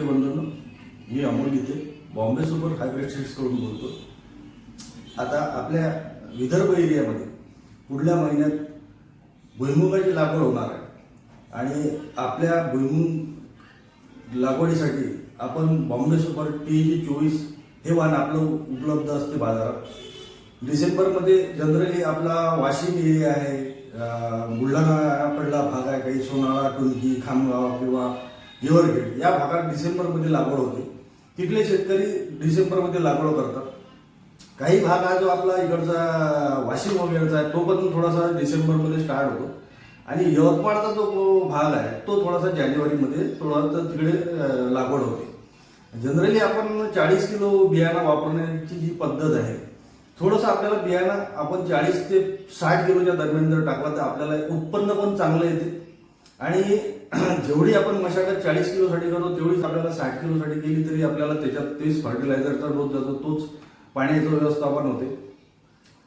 शेतकरी बंधूंनो मी अमोल गीते बॉम्बे सुपर हायब्रिड सीड्सकडून बोलतो. आता आपल्या विदर्भ एरियामध्ये पुढल्या महिन्यात भुईमुगाची लागवड होणार आहे. आणि आपल्या भुईमुग लागवडीसाठी आपण बॉम्बे सुपर टी जी चोवीस हे वाहन आपलं उपलब्ध असते बाजारात. डिसेंबरमध्ये जनरली आपला वाशिम एरिया आहे बुलढाणा पडला भाग आहे काही सोनाळा टुंकी खामगाव किंवा हिवरखेड या भागात डिसेंबरमध्ये लागवड होते. तिथले शेतकरी डिसेंबरमध्ये लागवड करतात. काही भाग हा जो आपला इकडचा वाशिम वगैरेचा आहे तो पण थोडासा डिसेंबरमध्ये स्टार्ट होतो. आणि यवतमाळचा जो भाग आहे तो थोडासा जानेवारीमध्ये थोडासा तिकडे लागवड होते. जनरली आपण चाळीस किलो बियाणं वापरण्याची जी पद्धत आहे थोडंसं आपल्याला बियाणं आपण चाळीस ते साठ किलोच्या दरम्यान जर टाकला तर आपल्याला उत्पन्न पण चांगलं येते. आणि जेवढी आपण मशागत चाळीस किलोसाठी करतो तेवढीच आपल्याला साठ किलोसाठी केली तरी आपल्याला त्याच्यात तेच फर्टिलायझरचा डोस जातो तोच पाण्याचं व्यवस्थापन होते.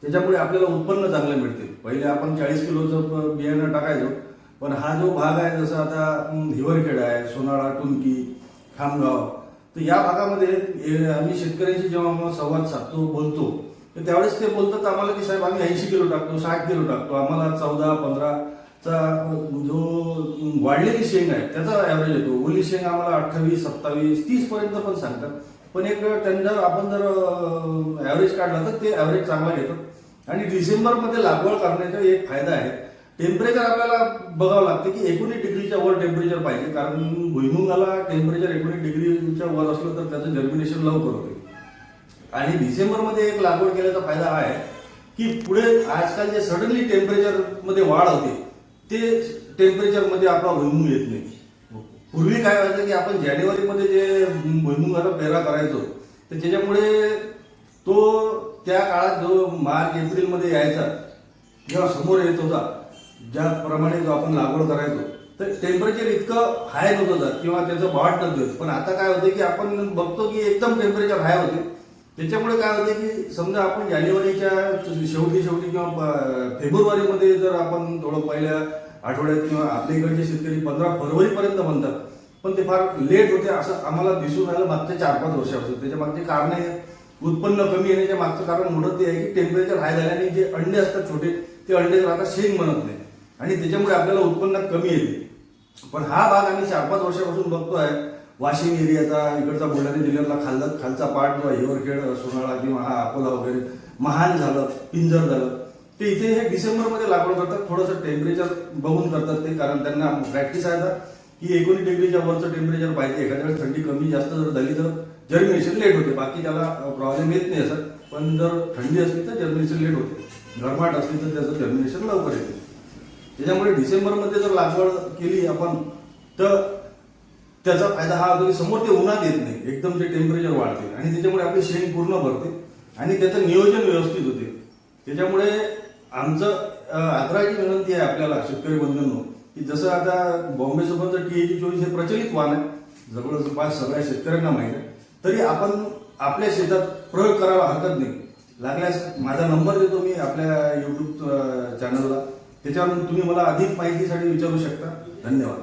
त्याच्यामुळे आपल्याला उत्पन्न चांगलं मिळते. पहिले आपण चाळीस किलोचं बियाणं टाकायचो पण हा जो भाग आहे जसं आता हिवरखेड आहे सोनाळा टुंकी खामगाव तर या भागामध्ये आम्ही शेतकऱ्यांशी जेव्हा संवाद साधतो बोलतो तर त्यावेळेस ते बोलतात आम्हाला की साहेब आम्ही ऐंशी किलो टाकतो साठ किलो टाकतो आम्हाला चौदा पंधरा चा जो वाढलेली शेंग आहे त्याचा ॲव्हरेज येतो. ओली शेंग आम्हाला अठ्ठावीस सत्तावीस तीस पर्यंत पण सांगतात. पण एक त्यांना आपण जर ॲव्हरेज काढला तर ते ॲव्हरेज चांगला घेतात. आणि डिसेंबरमध्ये लागवड करण्याचा एक फायदा आहे. टेम्परेचर आपल्याला बघावं लागतं की एकोणीस डिग्रीच्या वर टेम्परेचर पाहिजे. कारण भुईमुगाला टेम्परेचर एकोणीस डिग्रीच्या वर असलं तर त्याचं जर्मिनेशन लवकर होते. आणि डिसेंबरमध्ये एक लागवड केल्याचा फायदा हा आहे की पुढे आजकाल जे सडनली टेम्परेचरमध्ये वाढ होते ते टेम्परेचरमध्ये आपला भुईमुंग येत नाही. पूर्वी काय व्हायचं की आपण जानेवारीमध्ये जे भुईमुगाला पेरा करायचो तर त्याच्यामुळे तो त्या काळात जो मार्च एप्रिलमध्ये यायचा जेव्हा समोर येत होता ज्याप्रमाणे जो आपण लागवड करायचो तर टेम्परेचर इतकं हाय नव्हतं जात किंवा त्याचं वाढ नव्हतं पण आता काय होतं की आपण बघतो की एकदम टेम्परेचर हाय होते. त्याच्यामुळे काय होते की समजा आपण जानेवारीच्या शेवटी शेवटी किंवा फेब्रुवारीमध्ये जर आपण थोडं पहिल्या आठवड्यात किंवा आपल्या इकडचे शेतकरी पंधरा फरवरीपर्यंत म्हणतात. पण ते फार लेट होते असं आम्हाला दिसून आलं मागच्या चार पाच वर्षापासून. त्याच्या मागचे कारण आहे उत्पन्न कमी येण्याच्या मागचं कारण मोठं ते आहे की टेम्परेचर हाय झाल्याने जे अंडे असतात छोटे ते अंडे जर आता शेंग बनत नाही. आणि त्याच्यामुळे आपल्याला उत्पन्नात कमी येते. पण हा भाग आम्ही चार पाच वर्षापासून बघतो आहे. वाशिम एरियाचा इकडचा बुलढाणा जिल्ह्यातला खाल्ला खालचा पार्ट किंवा हिवरखेड सोनाळा किंवा हा अकोला वगैरे महान झालं पिंजर झालं. ते इथे हे डिसेंबरमध्ये लागवड करतात थोडंसं टेम्परेचर बघून करतात ते कारण त्यांना प्रॅक्टिस आहे आता की एकोणीस डिग्रीच्या वरचं टेम्परेचर पाहिजे. एखाद्या वेळेस थंडी कमी जास्त जर झाली तर जर्मिनेशन लेट होते. बाकी त्याला प्रॉब्लेम येत नाही असं. पण जर थंडी असली तर जर्मिनेशन लेट होते. गरमाट असली तर त्याचं जर्मिनेशन लवकर येते. त्याच्यामुळे डिसेंबरमध्ये जर लागवड केली आपण तर त्याचा फायदा हा होतो की समोर ते उन्हात येत नाही. एकदम ते टेम्परेचर वाढते. आणि त्याच्यामुळे आपली शेंग पूर्ण भरते. आणि त्याचं नियोजन व्यवस्थित होते. त्याच्यामुळे आमचं आग्रहाची विनंती आहे आपल्याला शेतकरी बंधूंनो की जसं आता बॉम्बे सोबतचं टी एची चोवीस हे प्रचलित वाहन आहे जवळजवळ पाच सगळ्या शेतकऱ्यांना माहीत आहे तरी आपण आपल्या शेतात प्रयोग करायला हरकत नाही. लागल्यास माझा नंबर देतो मी आपल्या युट्यूब चॅनलला त्याच्यावर तुम्ही मला अधिक माहितीसाठी विचारू शकता. धन्यवाद.